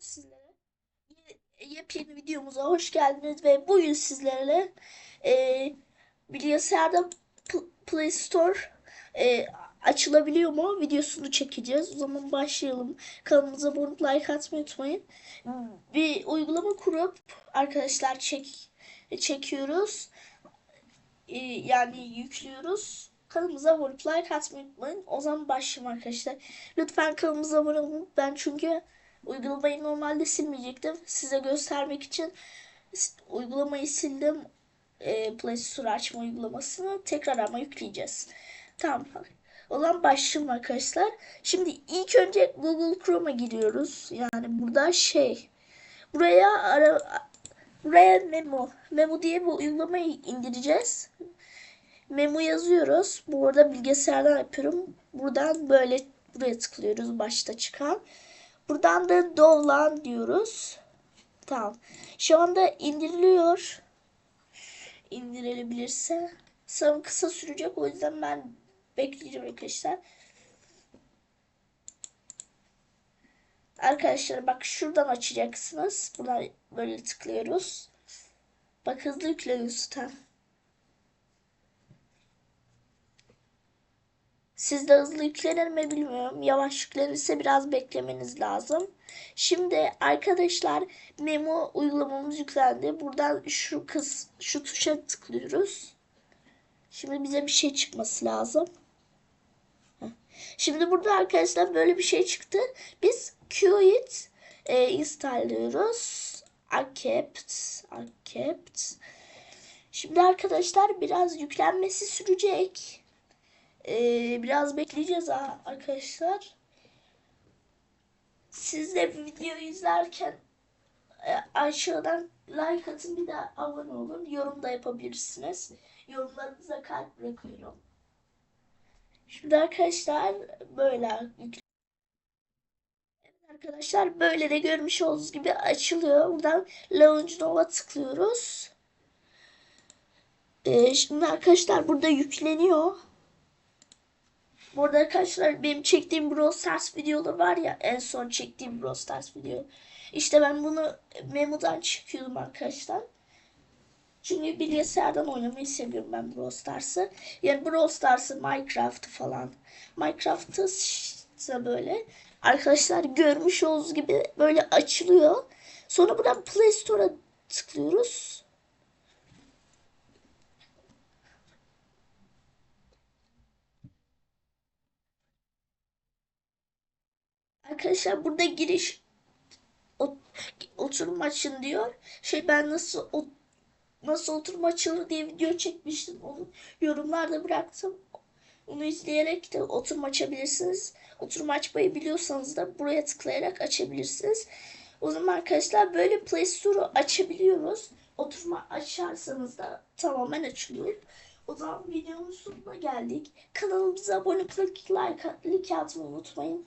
sizlere. Ye- Yepyeni videomuza hoş geldiniz ve bugün sizlerle e, bilgisayarda Play Store e, açılabiliyor mu videosunu çekeceğiz. O zaman başlayalım. Kanalımıza abone olup like atmayı unutmayın. Bir uygulama kurup arkadaşlar çek çekiyoruz. E, yani yüklüyoruz. Kanalımıza abone olup like atmayı unutmayın. O zaman başlayalım arkadaşlar. Lütfen kanalımıza abone olun. Ben çünkü uygulamayı normalde silmeyecektim. Size göstermek için uygulamayı sildim. Ee, Play Store açma uygulamasını tekrar ama yükleyeceğiz. Tamam. O zaman başlayalım arkadaşlar. Şimdi ilk önce Google Chrome'a giriyoruz. Yani burada şey. Buraya ara, buraya Memo. Memo diye bu uygulamayı indireceğiz. Memo yazıyoruz. Bu arada bilgisayardan yapıyorum. Buradan böyle buraya tıklıyoruz başta çıkan. Buradan da download diyoruz. Tamam. Şu anda indiriliyor. İndirilebilirse. Sanırım kısa sürecek. O yüzden ben bekleyeceğim arkadaşlar. Arkadaşlar bak şuradan açacaksınız. Buradan böyle tıklıyoruz. Bak hızlı yükleniyor zaten. Sizde hızlı yüklenir mi bilmiyorum. Yavaş yüklenirse biraz beklemeniz lazım. Şimdi arkadaşlar memo uygulamamız yüklendi. Buradan şu kız şu tuşa tıklıyoruz. Şimdi bize bir şey çıkması lazım. Şimdi burada arkadaşlar böyle bir şey çıktı. Biz Qt e, install diyoruz. Accept, accept. Şimdi arkadaşlar biraz yüklenmesi sürecek. Ee, biraz bekleyeceğiz arkadaşlar. Siz de videoyu izlerken e, aşağıdan like atın bir de abone olun. Yorum da yapabilirsiniz. Yorumlarınıza kalp bırakıyorum. Şimdi arkadaşlar böyle Evet arkadaşlar böyle de görmüş olduğunuz gibi açılıyor. Buradan Launch Nova tıklıyoruz. Ee, şimdi arkadaşlar burada yükleniyor. Bu arada arkadaşlar benim çektiğim Brawl Stars videoları var ya en son çektiğim Brawl Stars video. İşte ben bunu Memo'dan çekiyordum arkadaşlar. Çünkü bilgisayardan oynamayı seviyorum ben Brawl Stars'ı. Yani Brawl Stars'ı, Minecraft'ı falan. Minecraft'ı ise böyle arkadaşlar görmüş olduğunuz gibi böyle açılıyor. Sonra buradan Play Store'a tıklıyoruz. Arkadaşlar burada giriş ot- oturum açın diyor. Şey ben nasıl o- nasıl oturum açılır diye video çekmiştim. Onu yorumlarda bıraktım. Onu izleyerek de oturum açabilirsiniz. Oturum açmayı biliyorsanız da buraya tıklayarak açabilirsiniz. O zaman arkadaşlar böyle Play Store'u açabiliyoruz. Oturma açarsanız da tamamen açılıyor. O zaman videonun sonuna geldik. Kanalımıza abone olup like, like atmayı unutmayın.